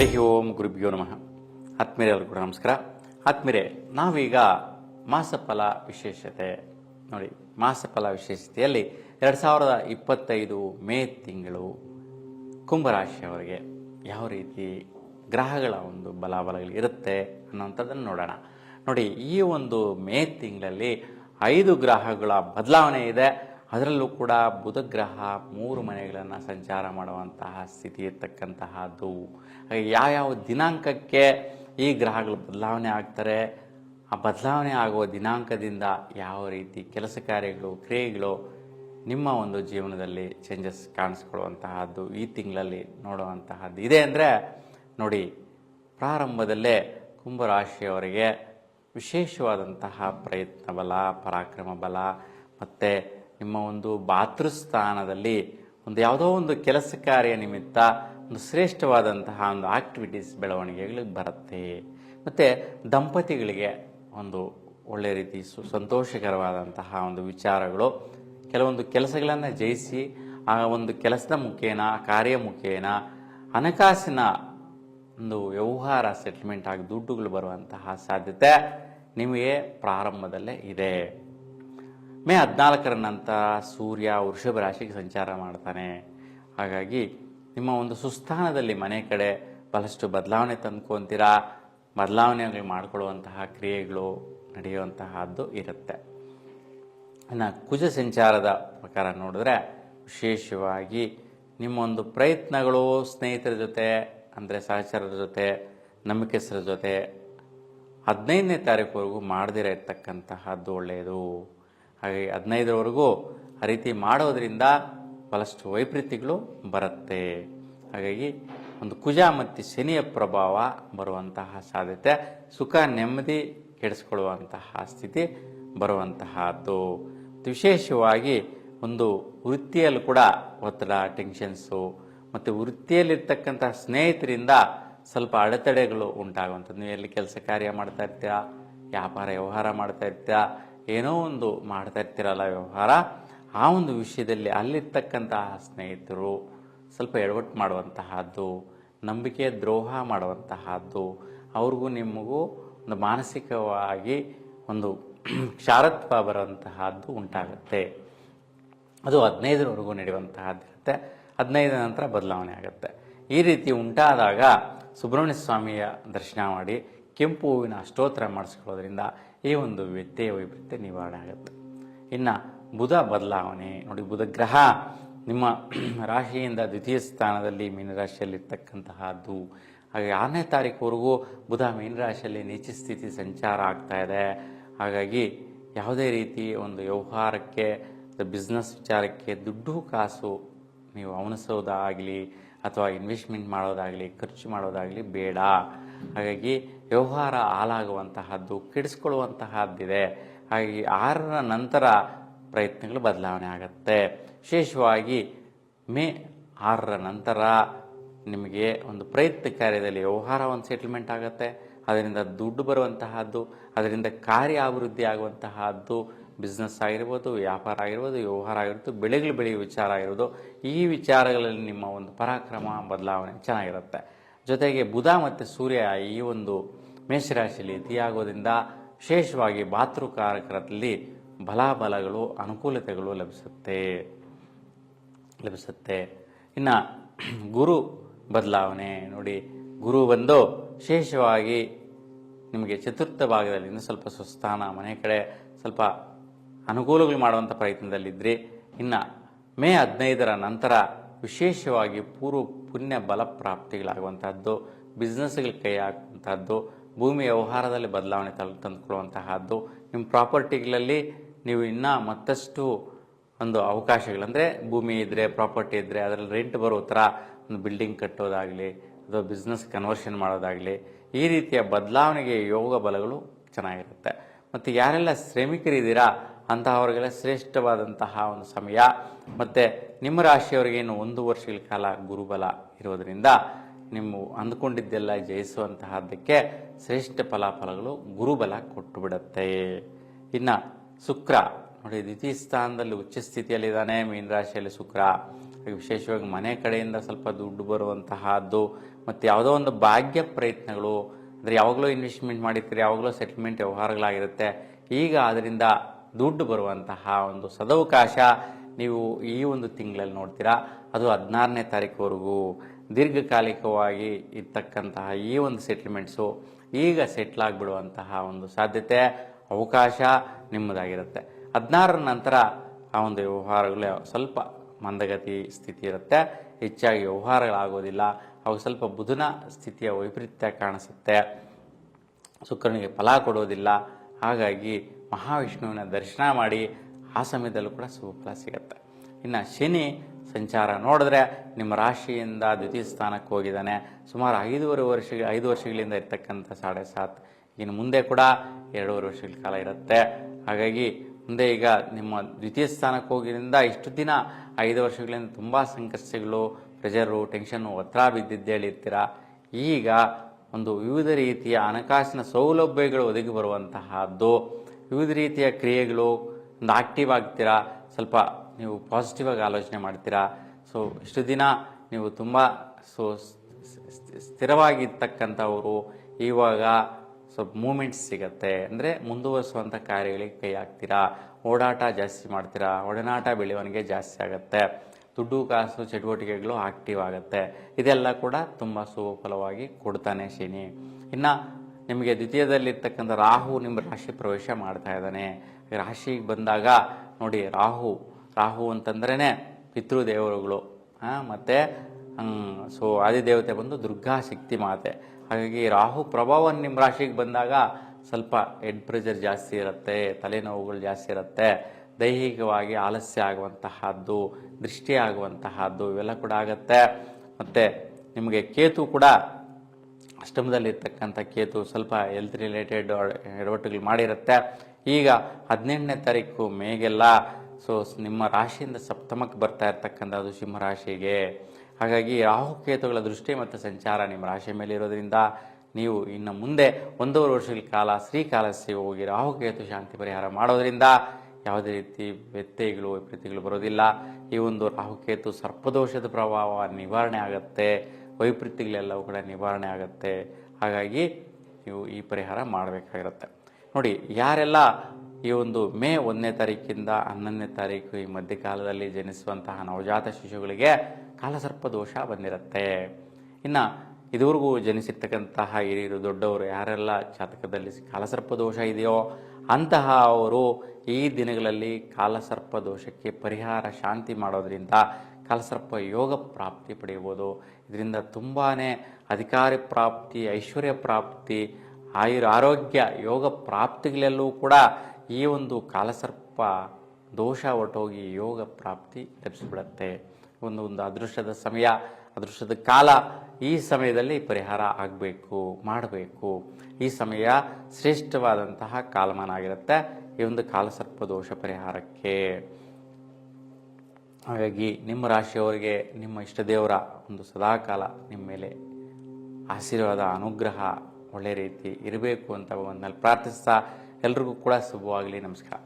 ಹರಿ ಓಂ ಗುರುಭ್ಯೋ ನಮಃ. ಆತ್ಮೀಯರೆಲ್ಲರಿಗೂ ಕೂಡ ನಮಸ್ಕಾರ. ಆತ್ಮೀರೆ ನಾವೀಗ ಮಾಸಫಲ ವಿಶೇಷತೆ, ನೋಡಿ, ಮಾಸಫಲ ವಿಶೇಷತೆಯಲ್ಲಿ ಎರಡು ಸಾವಿರದ ಇಪ್ಪತ್ತೈದು ಮೇ ತಿಂಗಳು ಕುಂಭರಾಶಿಯವರಿಗೆ ಯಾವ ರೀತಿ ಗ್ರಹಗಳ ಒಂದು ಬಲಾಬಲಗಳು ಇರುತ್ತೆ ಅನ್ನೋಂಥದ್ದನ್ನು ನೋಡೋಣ. ನೋಡಿ, ಈ ಒಂದು ಮೇ ತಿಂಗಳಲ್ಲಿ ಐದು ಗ್ರಹಗಳ ಬದಲಾವಣೆ ಇದೆ. ಅದರಲ್ಲೂ ಕೂಡ ಬುಧಗ್ರಹ ಮೂರು ಮನೆಗಳನ್ನು ಸಂಚಾರ ಮಾಡುವಂತಹ ಸ್ಥಿತಿ ಇರ್ತಕ್ಕಂತಹದ್ದು. ಯಾವ ಯಾವ್ಯಾವ ದಿನಾಂಕಕ್ಕೆ ಈ ಗ್ರಹಗಳು ಬದಲಾವಣೆ ಆಗ್ತಾರೆ, ಆ ಬದಲಾವಣೆ ಆಗುವ ದಿನಾಂಕದಿಂದ ಯಾವ ರೀತಿ ಕೆಲಸ ಕಾರ್ಯಗಳು, ಕ್ರಿಯೆಗಳು ನಿಮ್ಮ ಒಂದು ಜೀವನದಲ್ಲಿ ಚೇಂಜಸ್ ಕಾಣಿಸ್ಕೊಳ್ಳುವಂತಹದ್ದು ಈ ತಿಂಗಳಲ್ಲಿ ನೋಡುವಂತಹದ್ದು. ಇದೆ ಅಂದರೆ ನೋಡಿ, ಪ್ರಾರಂಭದಲ್ಲೇ ಕುಂಭರಾಶಿಯವರಿಗೆ ವಿಶೇಷವಾದಂತಹ ಪ್ರಯತ್ನ ಬಲ, ಪರಾಕ್ರಮ ಬಲ, ಮತ್ತು ನಿಮ್ಮ ಒಂದು ಭಾತೃಸ್ಥಾನದಲ್ಲಿ ಒಂದು ಯಾವುದೋ ಒಂದು ಕೆಲಸ ಕಾರ್ಯ ನಿಮಿತ್ತ ಒಂದು ಶ್ರೇಷ್ಠವಾದಂತಹ ಒಂದು ಆಕ್ಟಿವಿಟೀಸ್ ಬೆಳವಣಿಗೆಗಳಿಗೆ ಬರುತ್ತೆ. ಮತ್ತು ದಂಪತಿಗಳಿಗೆ ಒಂದು ಒಳ್ಳೆ ರೀತಿ ಸು, ಸಂತೋಷಕರವಾದಂತಹ ಒಂದು ವಿಚಾರಗಳು. ಕೆಲವೊಂದು ಕೆಲಸಗಳನ್ನು ಜಯಿಸಿ, ಆ ಒಂದು ಕೆಲಸದ ಮುಖೇನ, ಕಾರ್ಯ ಮುಖೇನ, ಹಣಕಾಸಿನ ಒಂದು ವ್ಯವಹಾರ ಸೆಟ್ಲ್ಮೆಂಟ್ ಆಗಿ ದುಡ್ಡುಗಳು ಬರುವಂತಹ ಸಾಧ್ಯತೆ ನಿಮಗೆ ಪ್ರಾರಂಭದಲ್ಲೇ ಇದೆ. ಮೇ ಹದಿನಾಲ್ಕರ ನಂತರ ಸೂರ್ಯ ವೃಷಭ ರಾಶಿಗೆ ಸಂಚಾರ ಮಾಡ್ತಾನೆ. ಹಾಗಾಗಿ ನಿಮ್ಮ ಒಂದು ಸುಸ್ಥಾನದಲ್ಲಿ ಮನೆ ಕಡೆ ಬಹಳಷ್ಟು ಬದಲಾವಣೆ ತಂದ್ಕೊತೀರಾ? ಬದಲಾವಣೆಗಳು ಮಾಡಿಕೊಳ್ಳುವಂತಹ ಕ್ರಿಯೆಗಳು ನಡೆಯುವಂತಹದ್ದು ಇರುತ್ತೆ. ಇನ್ನು ಕುಜ ಸಂಚಾರದ ಪ್ರಕಾರ ನೋಡಿದ್ರೆ ವಿಶೇಷವಾಗಿ ನಿಮ್ಮ ಒಂದು ಪ್ರಯತ್ನಗಳು ಸ್ನೇಹಿತರ ಜೊತೆ, ಅಂದರೆ ಸಹಚರರ ಜೊತೆ ನಂಬಿಕೆಸರ ಜೊತೆ ಹದಿನೈದನೇ ತಾರೀಕುವರೆಗೂ ಮಾಡದಿರ ಇರ್ತಕ್ಕಂತಹದ್ದು ಒಳ್ಳೆಯದು. ಹಾಗೆ ಹದಿನೈದರವರೆಗೂ ಆ ರೀತಿ ಮಾಡೋದರಿಂದ ಬಹಳಷ್ಟು ವೈಪರೀತ್ಯಗಳು ಬರುತ್ತೆ. ಹಾಗಾಗಿ ಒಂದು ಕುಜ ಮತ್ತು ಶನಿಯ ಪ್ರಭಾವ ಬರುವಂತಹ ಸಾಧ್ಯತೆ, ಸುಖ, ನೆಮ್ಮದಿ ಕೆಡಿಸ್ಕೊಳ್ಳುವಂತಹ ಸ್ಥಿತಿ ಬರುವಂತಹದ್ದು. ವಿಶೇಷವಾಗಿ ಒಂದು ವೃತ್ತಿಯಲ್ಲೂ ಕೂಡ ಒತ್ತಡ, ಟೆನ್ಷನ್ಸು ಮತ್ತು ವೃತ್ತಿಯಲ್ಲಿರ್ತಕ್ಕಂತಹ ಸ್ನೇಹಿತರಿಂದ ಸ್ವಲ್ಪ ಅಡೆತಡೆಗಳು ಉಂಟಾಗುವಂಥದ್ದು. ನೀವು ಎಲ್ಲಿ ಕೆಲಸ ಕಾರ್ಯ ಮಾಡ್ತಾ ಇರ್ತೀರಾ, ವ್ಯಾಪಾರ ವ್ಯವಹಾರ ಮಾಡ್ತಾ ಇರ್ತೀರಾ ಏನೋ ಒಂದು ಮಾಡ್ತಾ ಇರ್ತೀರಲ್ಲ ವ್ಯವಹಾರ? ಆ ಒಂದು ವಿಷಯದಲ್ಲಿ ಅಲ್ಲಿರ್ತಕ್ಕಂತಹ ಸ್ನೇಹಿತರು ಸ್ವಲ್ಪ ಎಡವಟ್ಟು ಮಾಡುವಂತಹದ್ದು, ನಂಬಿಕೆ ದ್ರೋಹ ಮಾಡುವಂತಹದ್ದು, ಅವ್ರಿಗೂ ನಿಮಗೂ ಒಂದು ಮಾನಸಿಕವಾಗಿ ಒಂದು ಕ್ಷಾರತ್ವ ಬರುವಂತಹದ್ದು ಉಂಟಾಗುತ್ತೆ. ಅದು ಹದಿನೈದರವರೆಗೂ ನಡೆಯುವಂತಹದ್ದಿರುತ್ತೆ ಹದಿನೈದರ ನಂತರ ಬದಲಾವಣೆ ಆಗುತ್ತೆ. ಈ ರೀತಿ ಉಂಟಾದಾಗ ಸುಬ್ರಹ್ಮಣ್ಯ ಸ್ವಾಮಿಯ ದರ್ಶನ ಮಾಡಿ ಕೆಂಪು ಹೂವಿನ ಅಷ್ಟೋತ್ತರ ಮಾಡಿಸ್ಕೊಳ್ಳೋದ್ರಿಂದ ಈ ಒಂದು ವ್ಯತ್ಯಯ ವೈಪರೀತ್ಯ ನಿವಾರಣೆ ಆಗುತ್ತೆ. ಇನ್ನು ಬುಧ ಬದಲಾವಣೆ, ನೋಡಿ ಬುಧ ಗ್ರಹ ನಿಮ್ಮ ರಾಶಿಯಿಂದ ದ್ವಿತೀಯ ಸ್ಥಾನದಲ್ಲಿ ಮೀನರಾಶಿಯಲ್ಲಿರ್ತಕ್ಕಂತಹದ್ದು. ಹಾಗೆ ಆರನೇ ತಾರೀಕುವರೆಗೂ ಬುಧ ಮೀನರಾಶಿಯಲ್ಲಿ ನೀಚ ಸ್ಥಿತಿ ಸಂಚಾರ ಆಗ್ತಾ ಇದೆ. ಹಾಗಾಗಿ ಯಾವುದೇ ರೀತಿ ಒಂದು ವ್ಯವಹಾರಕ್ಕೆ ಬಿಸ್ನೆಸ್ ವಿಚಾರಕ್ಕೆ ದುಡ್ಡು, ಕಾಸು ನೀವು ಅವನಿಸೋದಾಗಲಿ ಅಥವಾ ಇನ್ವೆಸ್ಟ್ಮೆಂಟ್ ಮಾಡೋದಾಗಲಿ, ಖರ್ಚು ಮಾಡೋದಾಗಲಿ ಬೇಡ. ಹಾಗಾಗಿ ವ್ಯವಹಾರ ಹಾಳಾಗುವಂತಹದ್ದು, ಕೆಡಿಸ್ಕೊಳ್ಳುವಂತಹದ್ದಿದೆ. ಹಾಗಾಗಿ ಆರರ ನಂತರ ಪ್ರಯತ್ನಗಳು ಬದಲಾವಣೆ ಆಗುತ್ತೆ. ವಿಶೇಷವಾಗಿ ಮೇ ಆರರ ನಂತರ ನಿಮಗೆ ಒಂದು ಪ್ರಯತ್ನ ಕಾರ್ಯದಲ್ಲಿ ವ್ಯವಹಾರ ಒಂದು ಸೆಟಲ್ಮೆಂಟ್ ಆಗುತ್ತೆ. ಅದರಿಂದ ದುಡ್ಡು ಬರುವಂತಹದ್ದು, ಅದರಿಂದ ಕಾರ್ಯ ಅಭಿವೃದ್ಧಿ ಆಗುವಂತಹದ್ದು ಬಿಸ್ನೆಸ್ ಆಗಿರ್ಬೋದು, ವ್ಯಾಪಾರ ಆಗಿರ್ಬೋದು, ವ್ಯವಹಾರ ಆಗಿರ್ಬೋದು, ಬೆಳೆಗಳು ಬೆಳೆಯುವ ವಿಚಾರ ಆಗಿರ್ಬೋದು, ಈ ವಿಚಾರಗಳಲ್ಲಿ ನಿಮ್ಮ ಒಂದು ಪರಾಕ್ರಮ, ಬದಲಾವಣೆ ಚೆನ್ನಾಗಿರುತ್ತೆ. ಜೊತೆಗೆ ಬುಧ ಮತ್ತು ಸೂರ್ಯ ಈ ಒಂದು ಮೇಷರಾಶಿಯಲ್ಲಿ ಇತಿಯಾಗೋದ್ರಿಂದ ವಿಶೇಷವಾಗಿ ಭಾತೃಕಾರಕರಲ್ಲಿ ಬಲಾಬಲಗಳು ಅನುಕೂಲತೆಗಳು ಲಭಿಸುತ್ತೆ. ಲಭಿಸುತ್ತೆ. ಇನ್ನು ಗುರು ಬದಲಾವಣೆ ನೋಡಿ, ಗುರು ಬಂದು ವಿಶೇಷವಾಗಿ ನಿಮಗೆ ಚತುರ್ಥ ಭಾಗದಲ್ಲಿ ಸ್ವಲ್ಪ ಸ್ವಸ್ಥಾನ, ಮನೆ ಕಡೆ ಸ್ವಲ್ಪ ಅನುಕೂಲಗಳು ಮಾಡುವಂಥ ಪ್ರಯತ್ನದಲ್ಲಿದ್ದರೆ ಇನ್ನು ಮೇ ಹದಿನೈದರ ನಂತರ ವಿಶೇಷವಾಗಿ ಪೂರ್ವ ಪುಣ್ಯ ಬಲ ಪ್ರಾಪ್ತಿಗಳಾಗುವಂತಹದ್ದು ಬಿಸ್ನೆಸ್ಗಳಿಗೆ ಕೈ ಹಾಕುವಂತಹದ್ದು, ಭೂಮಿ ವ್ಯವಹಾರದಲ್ಲಿ ಬದಲಾವಣೆ ತಲು ತಂದುಕೊಳ್ಳುವಂತಹದ್ದು, ನಿಮ್ಮ ಪ್ರಾಪರ್ಟಿಗಳಲ್ಲಿ ನೀವು ಇನ್ನೂ ಮತ್ತಷ್ಟು ಒಂದು ಅವಕಾಶಗಳಂದರೆ ಭೂಮಿ ಇದ್ದರೆ ಪ್ರಾಪರ್ಟಿ ಇದ್ದರೆ ಅದರಲ್ಲಿ ರೆಂಟ್ ಬರೋ ಥರ ಒಂದು ಬಿಲ್ಡಿಂಗ್ ಕಟ್ಟೋದಾಗಲಿ, ಅಥವಾ ಬಿಸ್ನೆಸ್ ಕನ್ವರ್ಷನ್ ಮಾಡೋದಾಗಲಿ, ಈ ರೀತಿಯ ಬದಲಾವಣೆಗೆ ಯೋಗ ಬಲಗಳು ಚೆನ್ನಾಗಿರುತ್ತೆ. ಮತ್ತು ಯಾರೆಲ್ಲ ಶ್ರಮಿಕರಿದ್ದೀರಾ ಅಂತಹವರಿಗೆಲ್ಲ ಶ್ರೇಷ್ಠವಾದಂತಹ ಒಂದು ಸಮಯ. ಮತ್ತು ನಿಮ್ಮ ರಾಶಿಯವರಿಗೆ ಇನ್ನು ಒಂದು ವರ್ಷಗಳ ಕಾಲ ಗುರುಬಲ ಇರೋದರಿಂದ ನಿಮ್ಮ ಅಂದ್ಕೊಂಡಿದ್ದೆಲ್ಲ ಜಯಿಸುವಂತಹದ್ದಕ್ಕೆ ಶ್ರೇಷ್ಠ ಫಲಾಫಲಗಳು ಗುರುಬಲ ಕೊಟ್ಟು ಬಿಡುತ್ತೆ ಇನ್ನು ಶುಕ್ರ, ನೋಡಿ ದ್ವಿತೀಯ ಸ್ಥಾನದಲ್ಲಿ ಉಚ್ಚ ಸ್ಥಿತಿಯಲ್ಲಿದ್ದಾನೆ ಮೀನರಾಶಿಯಲ್ಲಿ ಶುಕ್ರ. ವಿಶೇಷವಾಗಿ ಮನೆ ಕಡೆಯಿಂದ ಸ್ವಲ್ಪ ದುಡ್ಡು ಬರುವಂತಹದ್ದು, ಮತ್ತು ಯಾವುದೋ ಒಂದು ಭಾಗ್ಯ ಪ್ರಯತ್ನಗಳು, ಅಂದರೆ ಯಾವಾಗಲೂ ಇನ್ವೆಸ್ಟ್ಮೆಂಟ್ ಮಾಡಿರ್ತೀರಿ, ಯಾವಾಗಲೂ ಸೆಟ್ಲ್ಮೆಂಟ್ ವ್ಯವಹಾರಗಳಾಗಿರುತ್ತೆ. ಈಗ ಅದರಿಂದ ದುಡ್ಡು ಬರುವಂತಹ ಒಂದು ಸದವಕಾಶ ನೀವು ಈ ಒಂದು ತಿಂಗಳಲ್ಲಿ ನೋಡ್ತೀರಾ? ಅದು ಹದಿನಾರನೇ ತಾರೀಕುವರೆಗೂ ದೀರ್ಘಕಾಲಿಕವಾಗಿ ಇರ್ತಕ್ಕಂತಹ ಈ ಒಂದು ಸೆಟ್ಲ್ಮೆಂಟ್ಸು ಈಗ ಸೆಟ್ಲ್ ಆಗಿಬಿಡುವಂತಹ ಒಂದು ಸಾಧ್ಯತೆ, ಅವಕಾಶ ನಿಮ್ಮದಾಗಿರುತ್ತೆ. ಹದಿನಾರರ ನಂತರ ಆ ಒಂದು ವ್ಯವಹಾರಗಳು ಸ್ವಲ್ಪ ಮಂದಗತಿ ಸ್ಥಿತಿ ಇರುತ್ತೆ. ಹೆಚ್ಚಾಗಿ ವ್ಯವಹಾರಗಳಾಗೋದಿಲ್ಲ. ಅವು ಸ್ವಲ್ಪ ಬುಧನ ಸ್ಥಿತಿಯ ವೈಪರೀತ್ಯ ಕಾಣಿಸುತ್ತೆ. ಶುಕ್ರನಿಗೆ ಫಲ ಕೊಡೋದಿಲ್ಲ. ಹಾಗಾಗಿ ಮಹಾವಿಷ್ಣುವಿನ ದರ್ಶನ ಮಾಡಿ ಆ ಸಮಯದಲ್ಲೂ ಕೂಡ ಶುಭ ಫಲ ಸಿಗುತ್ತೆ. ಇನ್ನು ಶನಿ ಸಂಚಾರ ನೋಡಿದ್ರೆ ನಿಮ್ಮ ರಾಶಿಯಿಂದ ದ್ವಿತೀಯ ಸ್ಥಾನಕ್ಕೆ ಹೋಗಿದ್ದಾನೆ. ಸುಮಾರು ಐದೂವರೆ ವರ್ಷ ಐದು ವರ್ಷಗಳಿಂದ ಇರ್ತಕ್ಕಂಥ ಸಾಡೆ ಸಾತ್. ಇನ್ನು ಮುಂದೆ ಕೂಡ ಎರಡೂವರೆ ವರ್ಷಗಳ ಕಾಲ ಇರುತ್ತೆ. ಹಾಗಾಗಿ ಮುಂದೆ ಈಗ ನಿಮ್ಮ ದ್ವಿತೀಯ ಸ್ಥಾನಕ್ಕೆ ಹೋಗಿದ್ದರಿಂದ ಇಷ್ಟು ದಿನ ಐದು ವರ್ಷಗಳಿಂದ ತುಂಬ ಸಂಕಷ್ಟಗಳು ಪ್ರೆಜರು ಟೆನ್ಷನ್ನು ಒತ್ತಡ ಬಿದ್ದಿದ್ದೇಳಿರ್ತೀರ ಈಗ ಒಂದು ವಿವಿಧ ರೀತಿಯ ಹಣಕಾಸಿನ ಸೌಲಭ್ಯಗಳು ಒದಗಿ ಬರುವಂತಹದ್ದು. ವಿವಿಧ ರೀತಿಯ ಕ್ರಿಯೆಗಳು ಒಂದು ಆಕ್ಟಿವ್ ಆಗ್ತೀರಾ? ಸ್ವಲ್ಪ ನೀವು ಪಾಸಿಟಿವ್ ಆಗಿ ಆಲೋಚನೆ ಮಾಡ್ತೀರಾ? ಸೊ ಇಷ್ಟು ದಿನ ನೀವು ತುಂಬ ಸೊ ಸ್ಥಿರವಾಗಿರ್ತಕ್ಕಂಥವರು, ಇವಾಗ ಸ್ವಲ್ಪ ಮೂಮೆಂಟ್ಸ್ ಸಿಗತ್ತೆ. ಅಂದರೆ ಮುಂದುವರಿಸುವಂಥ ಕಾರ್ಯಗಳಿಗೆ ಕೈ ಹಾಕ್ತೀರಾ? ಓಡಾಟ ಜಾಸ್ತಿ ಮಾಡ್ತೀರಾ? ಒಡನಾಟ ಬೆಳವಣಿಗೆ ಜಾಸ್ತಿ ಆಗುತ್ತೆ. ದುಡ್ಡು, ಕಾಸು, ಚಟುವಟಿಕೆಗಳು ಆಕ್ಟಿವ್ ಆಗುತ್ತೆ. ಇದೆಲ್ಲ ಕೂಡ ತುಂಬ ಸುಫಲವಾಗಿ ಕೊಡ್ತಾನೆ ಶನಿ. ಇನ್ನು ನಿಮಗೆ ದ್ವಿತೀಯದಲ್ಲಿರ್ತಕ್ಕಂಥ ರಾಹು ನಿಮ್ಮ ರಾಶಿ ಪ್ರವೇಶ ಮಾಡ್ತಾ ಇದ್ದಾನೆ. ರಾಶಿಗೆ ಬಂದಾಗ ನೋಡಿ ರಾಹು ರಾಹು ಅಂತಂದ್ರೇ ಪಿತೃದೇವರುಗಳು ಹಾಂ ಮತ್ತು ಸೊ ಆದಿದೇವತೆ ಬಂದು ದುರ್ಗಾ ಶಕ್ತಿ ಮಾತೆ. ಹಾಗಾಗಿ ರಾಹು ಪ್ರಭಾವ ನಿಮ್ಮ ರಾಶಿಗೆ ಬಂದಾಗ ಸ್ವಲ್ಪ ಹೆಡ್ ಪ್ರೆಷರ್ ಜಾಸ್ತಿ ಇರುತ್ತೆ, ತಲೆನೋವುಗಳು ಜಾಸ್ತಿ ಇರುತ್ತೆ. ದೈಹಿಕವಾಗಿ ಆಲಸ್ಯ ಆಗುವಂತಹದ್ದು, ದೃಷ್ಟಿ ಆಗುವಂತಹದ್ದು ಇವೆಲ್ಲ ಕೂಡ ಆಗುತ್ತೆ. ಮತ್ತು ನಿಮಗೆ ಕೇತು ಕೂಡ ಅಷ್ಟಮದಲ್ಲಿರ್ತಕ್ಕಂಥ ಕೇತು ಸ್ವಲ್ಪ ಹೆಲ್ತ್ ರಿಲೇಟೆಡ್ ಎಡವಟ್ಟುಗಳು ಮಾಡಿರುತ್ತೆ. ಈಗ ಹದಿನೆಂಟನೇ ತಾರೀಕು ಮೇಗೆಲ್ಲ ಸೊ ನಿಮ್ಮ ರಾಶಿಯಿಂದ ಸಪ್ತಮಕ್ಕೆ ಬರ್ತಾ ಇರ್ತಕ್ಕಂಥದ್ದು ಸಿಂಹರಾಶಿಗೆ ಹಾಗಾಗಿ ರಾಹುಕೇತುಗಳ ದೃಷ್ಟಿ ಮತ್ತು ಸಂಚಾರ ನಿಮ್ಮ ರಾಶಿ ಮೇಲೆ ಇರೋದ್ರಿಂದ ನೀವು ಇನ್ನು ಮುಂದೆ ಒಂದೂವರೆ ವರ್ಷಗಳ ಕಾಲ ಶ್ರೀಕಾಲಸ್ಯ ಹೋಗಿ ರಾಹುಕೇತು ಶಾಂತಿ ಪರಿಹಾರ ಮಾಡೋದ್ರಿಂದ ಯಾವುದೇ ರೀತಿ ವ್ಯತ್ಯಯಗಳು, ವಿಪರೀತಿಗಳು ಬರೋದಿಲ್ಲ. ಈ ಒಂದು ರಾಹುಕೇತು ಸರ್ಪದೋಷದ ಪ್ರಭಾವ ನಿವಾರಣೆ ಆಗುತ್ತೆ. ವೈಪರೀತ್ಯಗಳೆಲ್ಲವೂ ಕೂಡ ನಿವಾರಣೆ ಆಗುತ್ತೆ. ಹಾಗಾಗಿ ನೀವು ಈ ಪರಿಹಾರ ಮಾಡಬೇಕಾಗಿರುತ್ತೆ. ನೋಡಿ, ಯಾರೆಲ್ಲ ಈ ಒಂದು ಮೇ ಒಂದನೇ ತಾರೀಕಿಂದ ಹನ್ನೊಂದನೇ ತಾರೀಕು ಈ ಮಧ್ಯಕಾಲದಲ್ಲಿ ಜನಿಸುವಂತಹ ನವಜಾತ ಶಿಶುಗಳಿಗೆ ಕಾಲಸರ್ಪ ದೋಷ ಬಂದಿರುತ್ತೆ. ಇನ್ನು ಇದುವರೆಗೂ ಜನಿಸಿರ್ತಕ್ಕಂತಹ ಹಿರಿಯರು, ದೊಡ್ಡವರು ಯಾರೆಲ್ಲ ಜಾತಕದಲ್ಲಿ ಕಾಲಸರ್ಪ ದೋಷ ಇದೆಯೋ ಅಂತಹ ಅವರು ಈ ದಿನಗಳಲ್ಲಿ ಕಾಲಸರ್ಪ ದೋಷಕ್ಕೆ ಪರಿಹಾರ ಶಾಂತಿ ಮಾಡೋದ್ರಿಂದ ಕಾಲಸರ್ಪ ಯೋಗ ಪ್ರಾಪ್ತಿ ಪಡೆಯಬಹುದು ಇದರಿಂದ ತುಂಬಾ ಅಧಿಕಾರಿ ಪ್ರಾಪ್ತಿ, ಐಶ್ವರ್ಯ ಪ್ರಾಪ್ತಿ ಆಯುರ್ ಆರೋಗ್ಯ, ಯೋಗ ಪ್ರಾಪ್ತಿಗಳೆಲ್ಲವೂ ಕೂಡ ಈ ಒಂದು ಕಾಲಸರ್ಪ ದೋಷ ಹೊರಟೋಗಿ ಯೋಗ ಪ್ರಾಪ್ತಿ ಲಭಿಸಿಬಿಡುತ್ತೆ. ಒಂದು ಒಂದು ಅದೃಷ್ಟದ ಸಮಯ, ಅದೃಷ್ಟದ ಕಾಲ ಈ ಸಮಯದಲ್ಲಿ ಪರಿಹಾರ ಆಗಬೇಕು, ಮಾಡಬೇಕು. ಈ ಸಮಯ ಶ್ರೇಷ್ಠವಾದಂತಹ ಕಾಲಮಾನ ಆಗಿರುತ್ತೆ. ಈ ಒಂದು ಕಾಲಸರ್ಪ ದೋಷ ಪರಿಹಾರಕ್ಕೆ. ಹಾಗಾಗಿ ನಿಮ್ಮ ರಾಶಿಯವರಿಗೆ, ನಿಮ್ಮ ಇಷ್ಟ ದೇವರ ಒಂದು ಸದಾಕಾಲ ನಿಮ್ಮ ಮೇಲೆ ಆಶೀರ್ವಾದ, ಅನುಗ್ರಹ ಒಳ್ಳೆ ರೀತಿ ಇರಬೇಕು ಅಂತ ಒಂದಲ್ಲಿ ಪ್ರಾರ್ಥಿಸ್ತಾ ಎಲ್ರಿಗೂ ಕೂಡ ಶುಭವಾಗಲಿ, ನಮಸ್ಕಾರ.